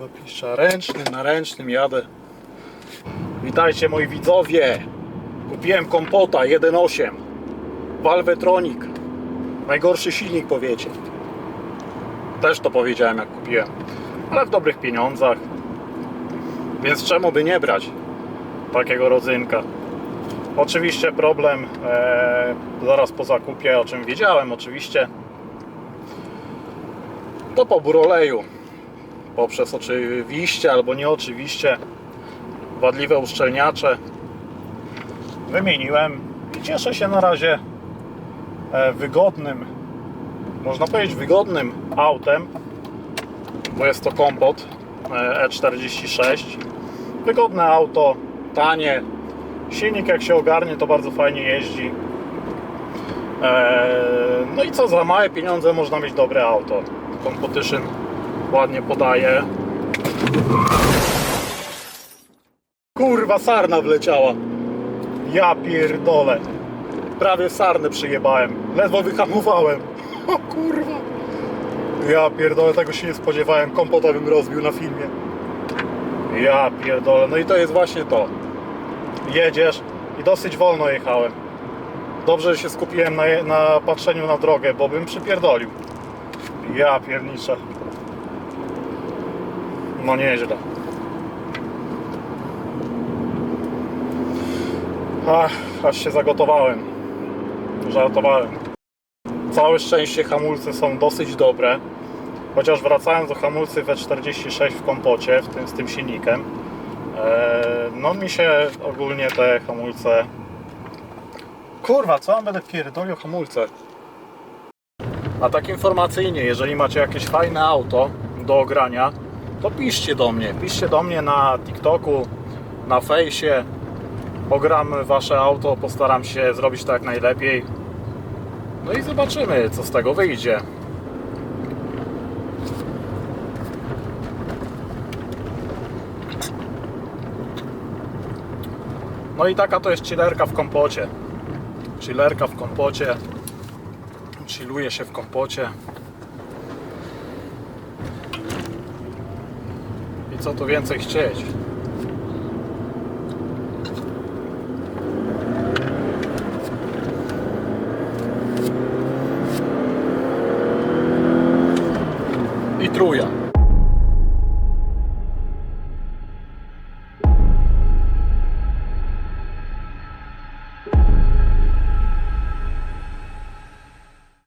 No piszcza. Ręcznym, na ręcznym jadę. Witajcie moi widzowie. Kupiłem kompota 1.8. Valvetronic. Najgorszy silnik powiecie. Też to powiedziałem jak kupiłem. Ale w dobrych pieniądzach. Więc czemu by nie brać takiego rodzynka? Oczywiście problem e, zaraz po zakupie, o czym wiedziałem oczywiście, to pobór oleju poprzez oczywiście albo nieoczywiście wadliwe uszczelniacze wymieniłem i cieszę się na razie wygodnym można powiedzieć wygodnym autem bo jest to kompot e, E46 wygodne auto, tanie silnik jak się ogarnie to bardzo fajnie jeździ. E, no i co za małe pieniądze można mieć dobre auto. Competition ładnie podaje. Kurwa sarna wleciała. Ja pierdolę prawie sarnę przyjebałem ledwo wyhamowałem o kurwa ja pierdolę tego się nie spodziewałem kompota bym rozbił na filmie ja pierdolę no i to jest właśnie to jedziesz i dosyć wolno jechałem Dobrze, że się skupiłem na, na patrzeniu na drogę, bo bym przypierdolił. Ja pierniczę. No nieźle. Ach, aż się zagotowałem. Żartowałem. Całe szczęście hamulce są dosyć dobre. Chociaż wracając do hamulcy W46 w kompocie, w tym, z tym silnikiem, e, no mi się ogólnie te hamulce Kurwa, co mam będę pierdolił hamulce? A tak informacyjnie, jeżeli macie jakieś fajne auto do ogrania, to piszcie do mnie. Piszcie do mnie na TikToku, na fejsie. Ogram wasze auto, postaram się zrobić to jak najlepiej. No i zobaczymy, co z tego wyjdzie. No i taka to jest chillerka w kompocie. Chillerka w kompocie. Chilluje się w kompocie. I co tu więcej chcieć? I truja.